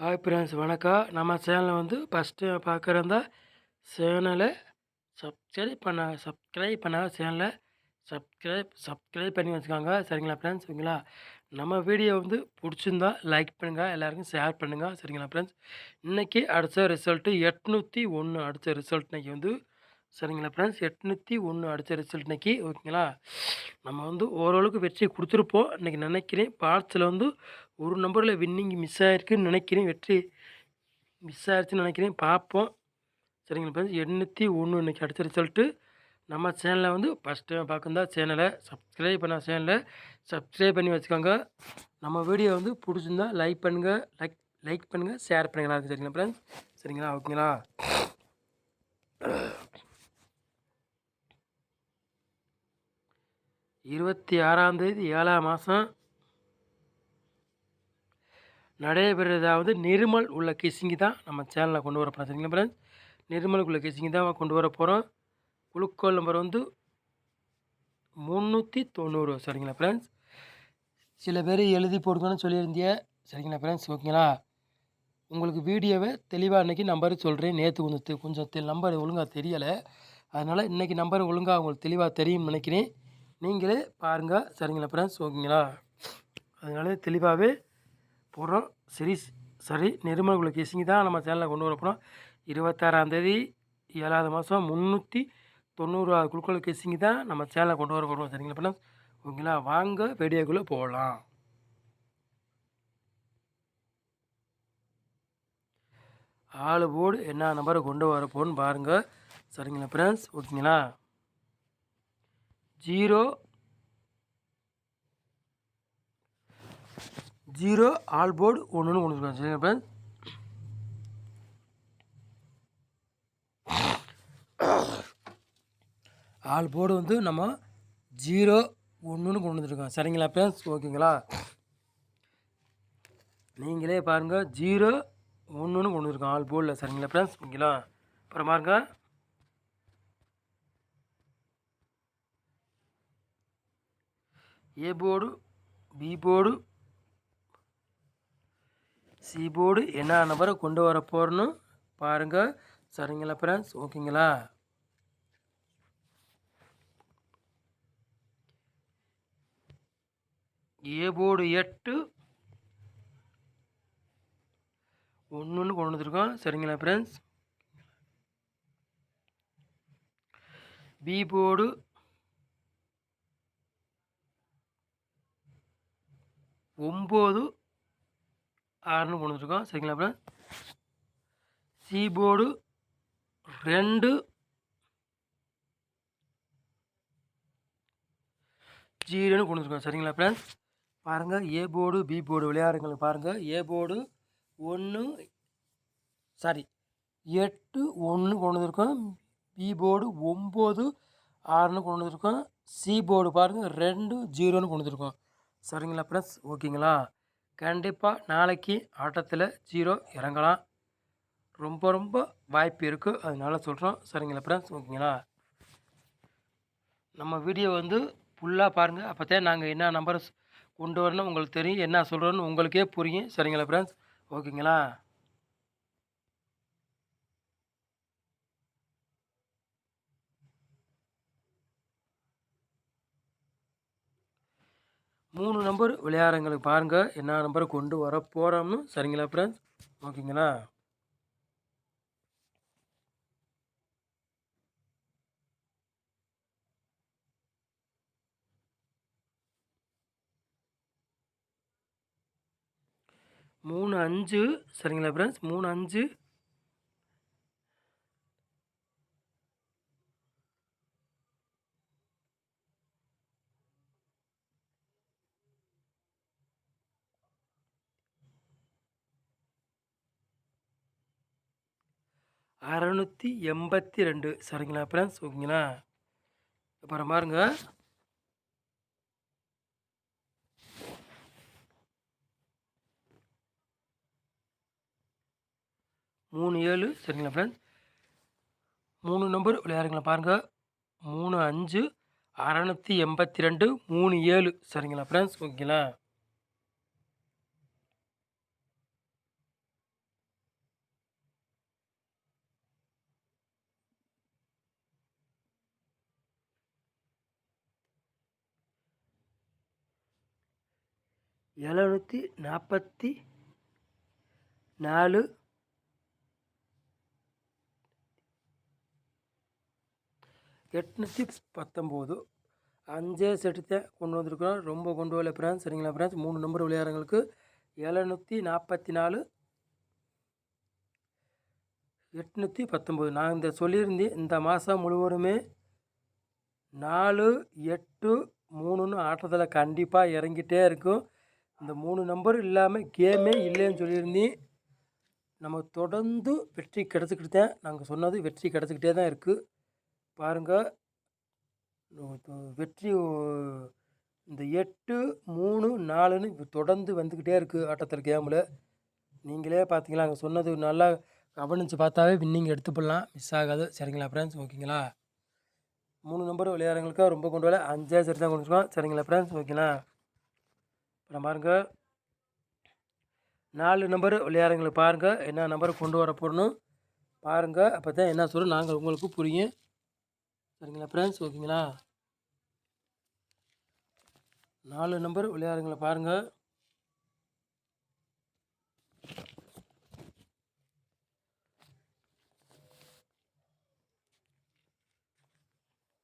Hi friends வணக்கம் நம்ம சேனலை வந்து ஃபஸ்ட்டு பார்க்குறதா சேனலை சப்ஸ்கிரைப் பண்ண சப்ஸ்கிரைப் பண்ண சேனலை சப்ஸ்கிரைப் சப்ஸ்கிரைப் பண்ணி வச்சுக்காங்க. சரிங்களா ஃப்ரெண்ட்ஸ்? சரிங்களா? நம்ம வீடியோ வந்து பிடிச்சிருந்தா லைக் பண்ணுங்கள் எல்லாருக்கும் ஷேர் பண்ணுங்கள் சரிங்களா ஃப்ரெண்ட்ஸ்? இன்றைக்கி அடித்த ரிசல்ட்டு எட்நூற்றி ஒன்று அடித்த ரிசல்ட் இன்றைக்கி வந்து சரிங்களா ஃப்ரெண்ட்ஸ் எட்நூற்றி ஒன்று அடித்த ரிசல்ட் இன்றைக்கி ஓகேங்களா? நம்ம வந்து ஓரளவுக்கு வெற்றி கொடுத்துருப்போம். இன்றைக்கி நினைக்கிறேன் பார்ட்ஸில் வந்து ஒரு நம்பரில் வின்னிங் மிஸ் ஆகிருக்குன்னு நினைக்கிறேன் வெற்றி மிஸ் ஆயிடுச்சுன்னு நினைக்கிறேன். பார்ப்போம். சரிங்களா ஃப்ரெண்ட்ஸ் எண்ணூற்றி ஒன்று இன்றைக்கி அடித்த ரிசல்ட்டு நம்ம சேனலை வந்து ஃபஸ்ட் டைம் பார்க்குறதா சேனலை சப்ஸ்கிரைப் பண்ண சேனலை சப்ஸ்கிரைப் பண்ணி வச்சுக்கோங்க. நம்ம வீடியோ வந்து பிடிச்சிருந்தா லைக் பண்ணுங்கள் லைக் லைக் பண்ணுங்கள் ஷேர் பண்ணுங்கள் சரிங்களா ஃப்ரெண்ட்ஸ் சரிங்களா ஓகேங்களா? இருபத்தி ஆறாந்தேதி ஏழாம் மாதம் நடைபெறதாவது நிர்மல் உள்ள கிசிங்கி தான் நம்ம சேனலில் கொண்டு வர போகிறோம் சரிங்களா ஃப்ரெண்ட்ஸ் நிர்மல் உள்ள கிசிங்கி தான் கொண்டு வர போகிறோம் குழுக்கோள் நம்பர் வந்து முந்நூற்றி தொண்ணூறு. சரிங்களா ஃப்ரெண்ட்ஸ் சில பேர் எழுதி போடுங்கன்னு சொல்லியிருந்திய. சரிங்களா ஃப்ரெண்ட்ஸ் ஓகேங்களா உங்களுக்கு வீடியோவை தெளிவாக இன்றைக்கி நம்பர் சொல்கிறேன் நேற்று கொஞ்சம் கொஞ்சம் நம்பர் ஒழுங்காக தெரியலை. அதனால் இன்றைக்கி நம்பர் ஒழுங்காக உங்களுக்கு தெளிவாக தெரியும்னு நினைக்கிறேன். நீங்களே பாருங்கள் சரிங்களா ஃப்ரெண்ட்ஸ் ஓகேங்களா? அதனால தெளிவாகவே போடுறோம். சரி சரி. நிர்மல் குல கேசிங்க தான் நம்ம சேனலில் கொண்டு வர போகிறோம் இருபத்தாறாந்தேதி ஏழாவது மாதம் முந்நூற்றி தொண்ணூறாவது குழுக்கள் கேசிங்க தான் நம்ம சேனலில் கொண்டு வர போகிறோம் சரிங்களா ஃப்ரெண்ட்ஸ் ஓகேங்களா? வாங்க வீடியோக்குள்ளே போகலாம். ஆளு போர்டு என்ன நம்பரை கொண்டு வரப்போன்னு பாருங்கள் சரிங்களா ஃப்ரெண்ட்ஸ் ஓகேங்களா? ஜீரோ. ஜீரோ ஆல் போர்டு ஒன்றுன்னு கொண்டு வந்துருக்காங்க சரிங்க ஃப்ரெண்ட்ஸ் ஆல் போர்டு வந்து நம்ம ஜீரோ ஒன்றுன்னு கொண்டு வந்துருக்கோம் சரிங்களா ஃப்ரெண்ட்ஸ் ஓகேங்களா? நீங்களே பாருங்கள் ஜீரோ ஒன்றுன்னு கொண்டு வந்துருக்கோம் ஆல் போர்டில். சரிங்களா ஃப்ரெண்ட்ஸ் ஓகேங்களா? அப்புறம் பாருங்கள் A board B board C board என்ன நபரை கொண்டு வர போகிறோன்னு பாருங்கள் சரிங்களா ஃப்ரெண்ட்ஸ் ஓகேங்களா? ஏ போர்டு எட்டு. ஒன்று கொண்டு வந்துருக்கோம். சரிங்களா ஃப்ரெண்ட்ஸ் பி போர்டு ஒம்பது ஆறுன்னு கொண்டு வந்துருக்கோம் சரிங்களா அப்புறம் சீபோர்டு ரெண்டு. ஜீரோன்னு கொண்டு வந்துருக்கோம் சரிங்களா ஃப்ரெண்ட்ஸ் பாருங்கள் ஏ போர்டு பி போர்டு விளையாடுங்களுக்கு பாருங்கள் ஏ போர்டு ஒன்று சாரி எட்டு ஒன்று கொண்டு வந்துருக்கோம். பி போர்டு ஒம்பது ஆறுன்னு கொண்டு வந்துருக்கோம். சி போர்டு பாருங்கள் ரெண்டு ஜீரோன்னு கொண்டு வந்துருக்கோம். சரிங்களா ஃப்ரெண்ட்ஸ் ஓகேங்களா? கண்டிப்பாக நாளைக்கு ஆட்டத்தில் ஜீரோ இறங்கலாம். ரொம்ப ரொம்ப வாய்ப்பு இருக்குது அதனால சொல்கிறோம் சரிங்களா ஃப்ரெண்ட்ஸ் ஓகேங்களா? நம்ம வீடியோ வந்து ஃபுல்லாக பாருங்கள் அப்போ தான் நாங்கள் என்ன நம்பர் கொண்டு வரணும் உங்களுக்கு தெரியும் என்ன சொல்கிறோன்னு உங்களுக்கே புரியும். சரிங்களா ஃப்ரெண்ட்ஸ் ஓகேங்களா? மூணு நம்பர் விளையாடுறங்களுக்கு பாருங்கள் என்ன நம்பரை கொண்டு வர போகிறோம்னு சரிங்களா ஃப்ரெண்ட்ஸ் ஓகேங்களா? மூணு அஞ்சு சரிங்களா ஃப்ரெண்ட்ஸ் மூணு அஞ்சு அறநூற்றி எண்பத்தி ரெண்டு. சரிங்களா ஃப்ரெண்ட்ஸ் ஓகேங்களா? அப்புறம் பாருங்க மூணு ஏழு சரிங்களா ஃப்ரெண்ட்ஸ் மூணு நம்பர் விளையாடுங்களா பாருங்கள் மூணு அஞ்சு அறநூற்றி எண்பத்தி ரெண்டு மூணு ஏழு சரிங்களா ஃப்ரெண்ட்ஸ் ஓகேங்களா? எழுநூற்றி நாற்பத்தி நாலு. எட்நூற்றி பத்தொம்போது. அஞ்சே செட்டு தான் கொண்டு வந்திருக்கிறோம். ரொம்ப கொண்டு வரல ஃப்ரெண்ட்ஸ் சரிங்களா ஃப்ரெண்ட்ஸ் மூணு நம்பர் விளையாடுறவங்களுக்கு எழுநூற்றி நாற்பத்தி நாலு. எட்நூற்றி பத்தொம்போது. நான் இந்த சொல்லியிருந்தேன் இந்த மாதம் முழுவதுமே நாலு எட்டு மூணுன்னு ஆட்டத்தில் கண்டிப்பாக இறங்கிட்டே இருக்கும். இந்த மூணு நம்பர் இல்லாமல் கேமே இல்லைன்னு சொல்லியிருந்தேன் நம்ம தொடர்ந்து வெற்றி கிடச்சிக்கிட்டு தான் நாங்கள் சொன்னது வெற்றி கிடச்சிக்கிட்டே தான் இருக்குது பாருங்கள் வெற்றி இந்த எட்டு மூணு நாலுன்னு தொடர்ந்து வந்துக்கிட்டே இருக்குது ஆட்டத்தில் கேமில் நீங்களே பார்த்தீங்களா அங்கே சொன்னது நல்லா கவனித்து பார்த்தாவே வின்னிங் எடுத்து போடலாம் மிஸ் ஆகாது. சரிங்களா ஃப்ரெண்ட்ஸ் ஓகேங்களா மூணு நம்பர் விளையாடுறவங்களுக்கு ரொம்ப கொண்டு வரல. அஞ்சே சரி தான் கொண்டு சரிங்களா ஃப்ரெண்ட்ஸ் ஓகேங்களா அப்புறம் பாருங்கள் நாலு நம்பர் விளையாடுங்களை பாருங்கள் என்ன நம்பரை கொண்டு வர போடணும் பாருங்கள் அப்போ தான் என்ன சொல்கிறோம் நாங்கள் உங்களுக்கு புரியும். சரிங்களா ஃப்ரெண்ட்ஸ் ஓகேங்களா? நாலு நம்பர் விளையாடுங்களை பாருங்கள்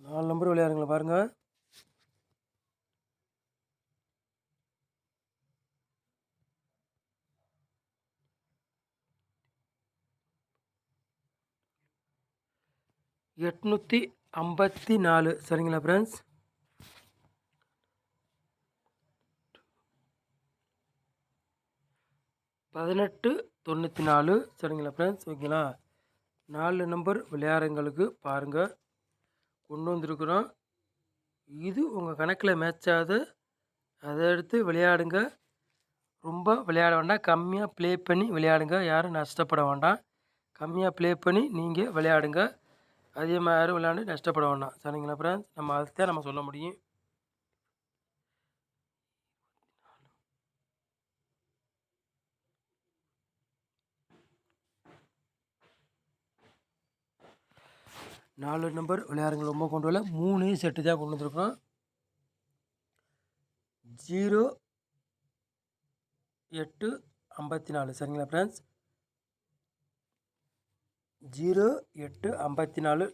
நாலு நம்பர் விளையாடுங்களை பாருங்கள் எட்நூற்றி ஐம்பத்தி நாலு. சரிங்களா ஃப்ரெண்ட்ஸ் பதினெட்டு தொண்ணூற்றி நாலு. சரிங்களா ஃப்ரெண்ட்ஸ் ஓகேங்களா? நாலு நம்பர் விளையாடுங்களுக்கு பாருங்கள் கொண்டு வந்திருக்குறோம். இது உங்கள் கணக்கில் மேட்சாது அதை எடுத்து விளையாடுங்க. ரொம்ப விளையாட வேண்டாம். கம்மியாக ப்ளே பண்ணி விளையாடுங்க. யாரும் நஷ்டப்பட வேண்டாம். கம்மியாக ப்ளே பண்ணி நீங்கள் விளையாடுங்க. அதிகமாக யாரும் விளையாண்டு நஷ்டப்பட வேண்டாம். சரிங்களா ஃப்ரெண்ட்ஸ் நம்ம அதுதான் நம்ம சொல்ல முடியும். நாலு நம்பர் விளையாடுங்கள். ரொம்ப கொண்டு வரல. மூணு செட்டு தான் கொண்டு வந்துருக்கோம். ஜீரோ எட்டு ஐம்பத்தி நாலு. சரிங்களா ஃப்ரெண்ட்ஸ் ஜீரோ எட்டு ஐம்பத்தி நாலு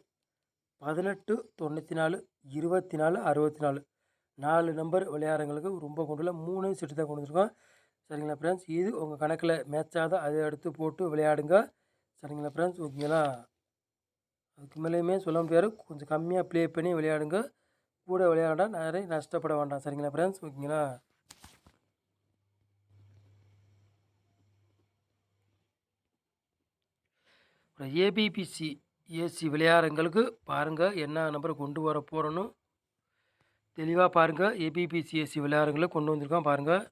பதினெட்டு தொண்ணூற்றி நாலு இருபத்தி நாலு அறுபத்தி நாலு. நாலு நம்பர் விளையாடுறவங்களுக்கு ரொம்ப கொண்டுள்ள மூணு செட்டு தான் கொண்டு சரிங்களா ஃப்ரெண்ட்ஸ் இது உங்கள் கணக்கில் மேட்சாக அதை எடுத்து போட்டு விளையாடுங்க. சரிங்களா ஃப்ரெண்ட்ஸ் ஓகேங்களா? அதுக்கு மேலேயுமே சொல்ல முடியாது. கொஞ்சம் கம்மியாக ப்ளே பண்ணி விளையாடுங்க. கூட விளையாண்டா நிறைய நஷ்டப்பட வேண்டாம். சரிங்களா ஃப்ரெண்ட்ஸ் ஓகேங்களா? அப்புறம் ஏபிபிசி ஏசி விளையாடுறங்களுக்கு பாருங்கள் என்ன நம்பரை கொண்டு வர போகிறோன்னு தெளிவாக பாருங்கள் ஏபிபிசி ஏசி விளையாடுறங்களை கொண்டு வந்திருக்கோம் பாருங்கள்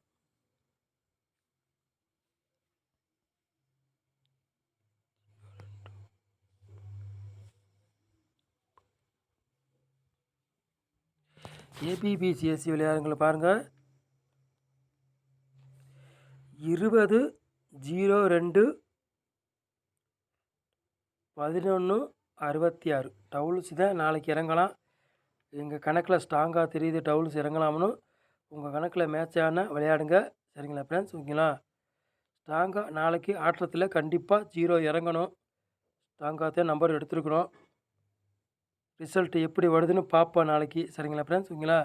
ஏபிபிசிஎஸ்சி விளையாடுங்களை பாருங்கள் இருபது ஜீரோ ரெண்டு பதினொன்று அறுபத்தி ஆறு டவுல்ஸ் தான் நாளைக்கு இறங்கலாம். எங்கள் கணக்கில் ஸ்ட்ராங்காக தெரியுது டவுல்ஸ் இறங்கலாம்னு. உங்கள் கணக்கில் மேட்ச் ஆனால் விளையாடுங்க. சரிங்களா ஃப்ரெண்ட்ஸ் ஓகேங்களா? ஸ்ட்ராங்காக நாளைக்கு ஆட்டத்தில் கண்டிப்பாக ஜீரோ இறங்கணும். ஸ்ட்ராங்காக தான் நம்பர் எடுத்துருக்குறோம். ரிசல்ட் எப்படி வருதுன்னு பார்ப்போம் நாளைக்கு. சரிங்களா ஃப்ரெண்ட்ஸ் ஓகேங்களா?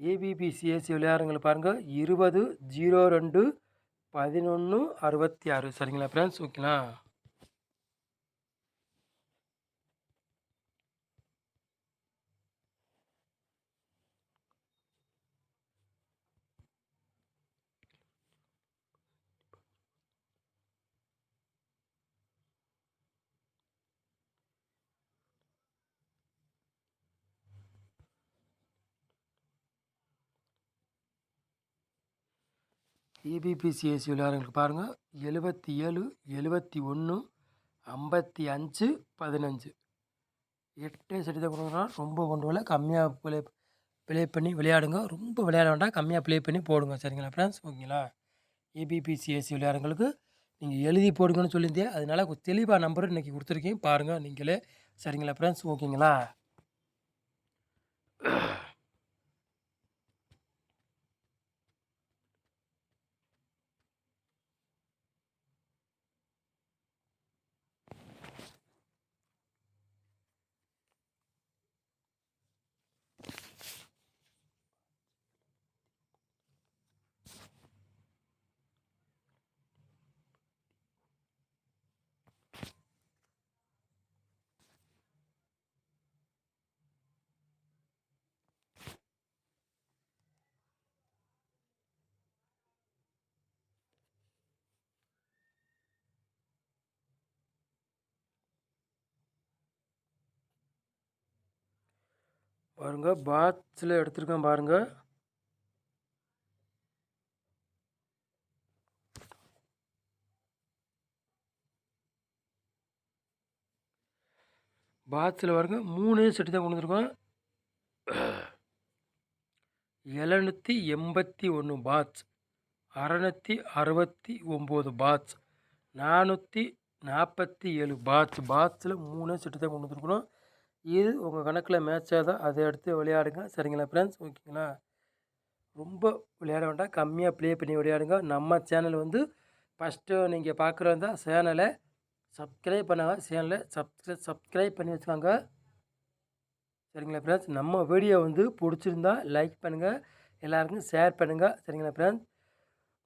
ஏபிபிசிஎஸ்சி விளையாடுங்களை பாருங்கள் இருபது ஜீரோ ரெண்டு பதினொன்று அறுபத்தி ஆறு சரிங்களா ஃப்ரெண்ட்ஸ் ஓகேங்களா? இபிபிசிஎஸ்சி விளையாடுறவங்களுக்கு பாருங்கள் எழுபத்தி ஏழு எழுபத்தி ஒன்று ஐம்பத்தி அஞ்சு பதினஞ்சு. எட்டு செடி தான் கொடுக்குறோம் ரொம்ப கொண்டு வரல. கம்மியாக ப்ளே ப்ளே பண்ணி விளையாடுங்க. ரொம்ப விளையாட வேண்டாம். கம்மியாக ப்ளே பண்ணி போடுங்க. சரிங்களா ஃப்ரெண்ட்ஸ் ஓகேங்களா? ஏபிபிசிஎஸ்சி விளையாடுறவங்களுக்கு நீங்கள் எழுதி போடுங்கன்னு சொல்லியிருந்தேன் அதனால் தெளிவாக நம்பர் இன்றைக்கி கொடுத்துருக்கேன். பாருங்கள் நீங்களே. சரிங்களா ஃப்ரெண்ட்ஸ் ஓகேங்களா? பாருங்க பாத்ஸில் எடுத்திருக்கேன் பாருங்க. பாத்ஸில் பாருங்க மூணே செட்டு தான் கொண்டு வந்திருக்கோம். எழுநூற்றி எண்பத்தி ஒன்று பாட்ச் அறநூற்றி அறுபத்தி ஒம்பது பாத்ஸ் நானூற்றி நாற்பத்தி ஏழு பாட்ச் பாத்ஸில் மூணே செட்டு தான் கொண்டு வந்துருக்கணும் இது உங்கள் கணக்கில் மேட்ச் தான் அதை எடுத்து விளையாடுங்க. சரிங்களா ஃப்ரெண்ட்ஸ் ஓகேங்களா? ரொம்ப விளையாட வேண்டாம். கம்மியாக ப்ளே பண்ணி விளையாடுங்க. நம்ம சேனல் வந்து ஃபஸ்ட்டு நீங்கள் பார்க்குறதா சேனலை சப்ஸ்கிரைப் பண்ணாங்க. சேனலை சப்ஸ்கிரை சப்ஸ்கிரைப் பண்ணி வச்சுக்காங்க. சரிங்களா ஃப்ரெண்ட்ஸ் நம்ம வீடியோ வந்து பிடிச்சிருந்தா லைக் பண்ணுங்கள் எல்லாருக்கும் ஷேர் பண்ணுங்கள் சரிங்களா ஃப்ரெண்ட்ஸ்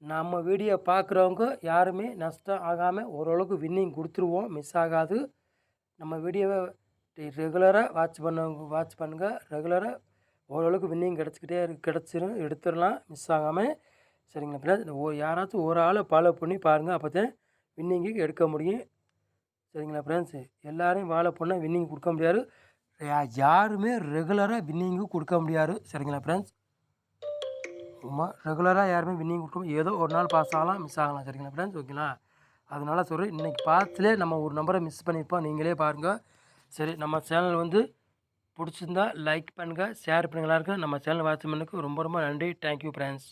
நம்ம வீடியோ பார்க்குறவங்க யாருமே நஷ்டம் ஆகாமல் ஓரளவுக்கு வின்னிங் கொடுத்துருவோம். மிஸ் ஆகாது. நம்ம வீடியோவை ரெகுலராக வாட்ச் பண்ணவங்க வாட்ச் பண்ணுங்கள் ரெகுலராக ஓரளவுக்கு வின்னிங் கிடச்சிக்கிட்டே இருக்கு கிடச்சிரும் எடுத்துடலாம் மிஸ் ஆகாமல் சரிங்களா ஃப்ரெண்ட்ஸ் ஓ யாராச்சும் ஒரு ஆளை ஃபாலோ பண்ணி பாருங்கள் அப்போ தான் வின்னிங்கு எடுக்க முடியும். சரிங்களா ஃப்ரெண்ட்ஸு எல்லாரையும் ஃபாலோ பண்ணால் வின்னிங் கொடுக்க முடியாது. யா- யாருமே ரெகுலராக வின்னிங்கு கொடுக்க முடியாது. சரிங்களா ஃப்ரெண்ட்ஸ் ஆமாம் ரெகுலராக யாருமே வின்னிங் கொடுக்க ஏதோ ஒரு நாள் பாஸ் ஆகலாம் மிஸ் ஆகலாம். சரிங்களா ஃப்ரெண்ட்ஸ் ஓகேங்களா அதனால சொல்கிறேன் இன்றைக்கி பார்த்துலே நம்ம ஒரு நம்பரை மிஸ் பண்ணியிருப்போம் நீங்களே பாருங்கள் சரி நம்ம சேனல் வந்து பிடிச்சிருந்தா லைக் பண்ணுங்கள் ஷேர் பண்ணுங்கள் எல்லாருக்கும். நம்ம சேனல் வாட்ச் ரொம்ப ரொம்ப நன்றி. Thank you friends